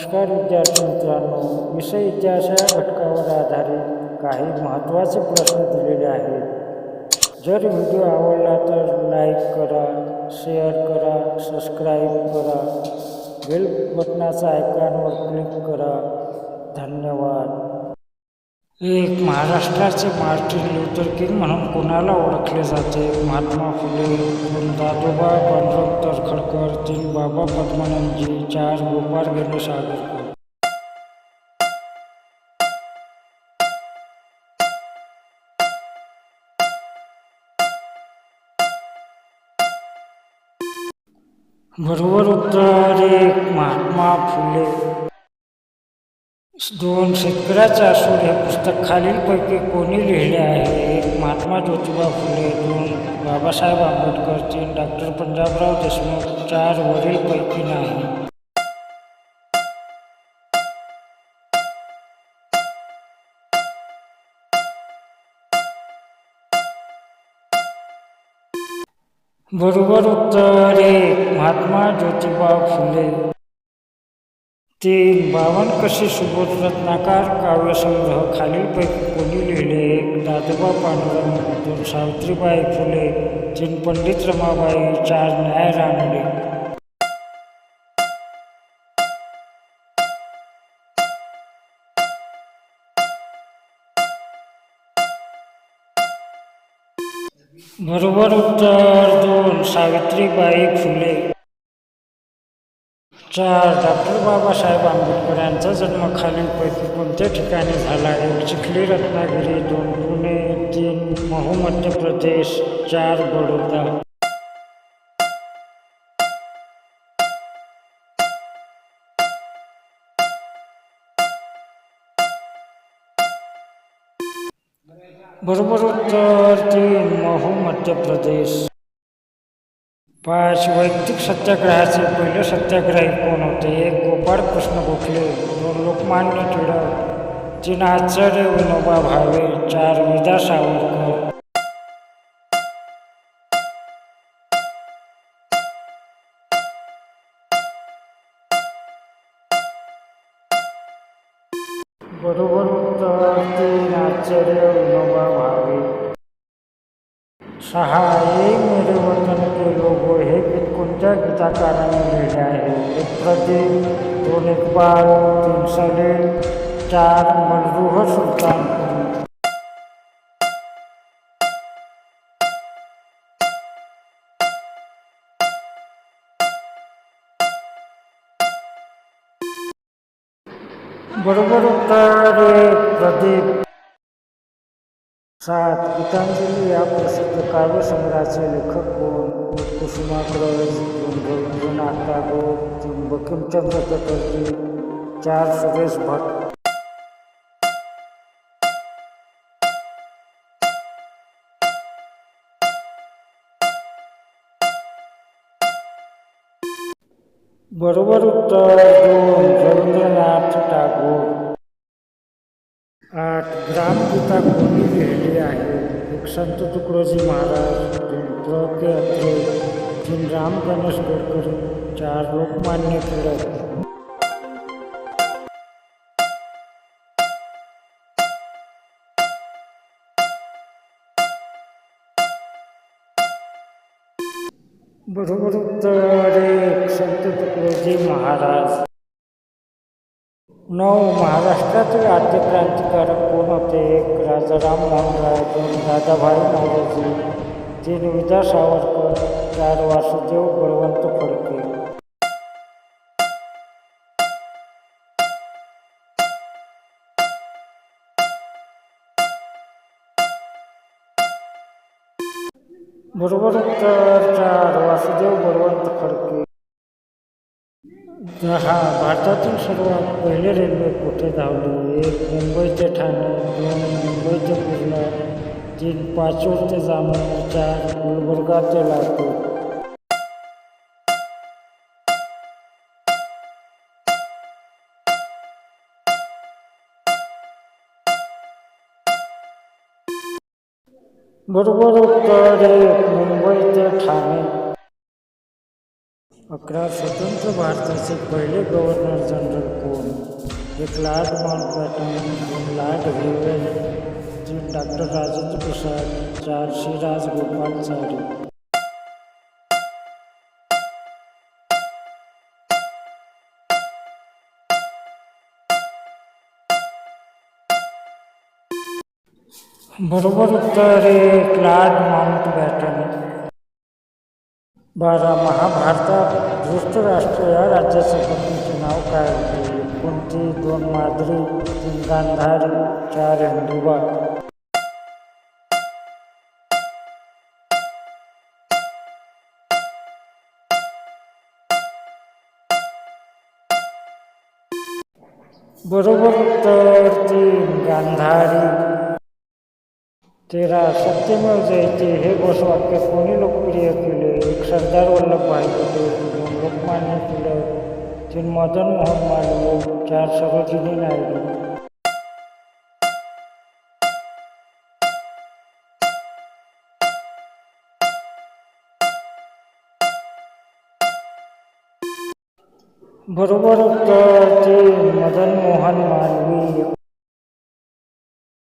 नमस्कार विद्यार्थी मित्रांनो विषय इतिहास या घटकावर आधारित काही महत्त्वाचे प्रश्न दिलेले आहेत. जर व्हिडिओ आवडला तर लाईक करा शेअर करा सबस्क्राईब करा. बेल बटनाचा आयकॉनवर क्लिक करा. धन्यवाद. एक महाराष्ट्राचे मार्टिन लुथर किंग म्हणून कोणाला ओळखले जाते? महात्मा फुले दादोबा पांडुरंग तीन बाबा पद्मानंदजी चार गोपाल गणेश सागर बरोबर उत्तर महात्मा फुले। दोन शेतकऱ्याचा सूर हे पुस्तक खालीलपैकी कोणी लिहिले आहे? एक महात्मा ज्योतिबा फुले दोन बाबासाहेब आंबेडकर तीन डॉक्टर पंजाबराव देशमुख चार वरीलपैकी नाही बरोबर उत्तर एक महात्मा ज्योतिबा फुले. तीन बावन कशी सुबोध रत्नाकार काव्यसंग्रह खालीलपैकी कोणी लिहिले एक दादोबा पांडुरंग दोन सावित्रीबाई फुले तीन पंडित रमाबाई चार न्याय रानडे बरोबर उत्तर दोन सावित्रीबाई फुले चार डॉक्टर बाबासाहेब आंबेडकर यांचा जन्म खालीलपैकी कोणत्या ठिकाणी झाला एक चिखली रत्नागिरी दोन पुणे तीन महू मध्य प्रदेश चार बडोदा बरोबर उत्तर तीन महू मध्य प्रदेश. पाच वैयक्तिक सत्याग्रहाचे पहिले सत्याग्रही कोण होते? एक गोपाळ कृष्ण गोखले. दोन लोकमान्य टिळक तीन आचार्य विनोबा भावे चार विदा सावरकर. बरोबर उत्तर तीन आचार्य विनोबा भावे. सहा एक मेरे आहे एक प्रदीप। दोन इक्बाल तीन सलील चार मलरूह सुलतानपुरी बरोबर उत्तर प्रदीप। सात, गीतांजलि या प्रसिद्ध काव्यसंग्रहाचे लेखक कोण? एक कुसुमाग्रज चार सुरेश भट बरोबर उत्तर दोन टागोर. आठ ग्रामगीता कोणी लिहिली आहे? एक संत तुकडोजी महाराज. प्र के अत्रे तीन राम गणेश गडकरी चार लोकमान्य टिळक। बरोबर महाराज। नऊ महाराष्ट्रातील आद्य क्रांतिकारक होते? एक राजा राममोहन राय, दोन दादाभाई नवरोजी तीन विदा सावरकर चार वासुदेव बळवंत फडके बरोबर उत्तर चार वासुदेव बळवंत फडके दहा भारतातील सर्वात पहिले रेल्वे कुठे धावली एक मुंबई ते ठाणे दोन मुंबई ते पूर्णा तीन पाचोड ते जामनेर चार गुलबर्गा ते। लातूर बरोबर उत्तर मुंबई ते ठाणे अकरा स्वतंत्र भारताचे पहिले गव्हर्नर जनरल कोण एक लॉर्ड माउंटबॅटन दोन लॉर्ड व्हेवेल तीन डॉक्टर राजेंद्र प्रसाद, चार श्री राजगोपालचारी बरोबर उत्तर क्लाड माउंट बॅटन। बारा महाभारतात धृतराष्ट्र या राज्याच्या पत्नीचे नाव कोणती दोन माद्री, तीन गांधारी, चार हिंदुबा बरोबर उत्तर तीन गांधारी तेरा सत्यमेव जयते हे घोषवाक्य कोणी लोकप्रिय केले एक सरदार वल्लभभाई पटेल दोन लोकमान्य टिळक तीन मदन मोहन मालवीय चार सरोजिनी नायडू बरोबर तर ते मदन मोहन मालवीय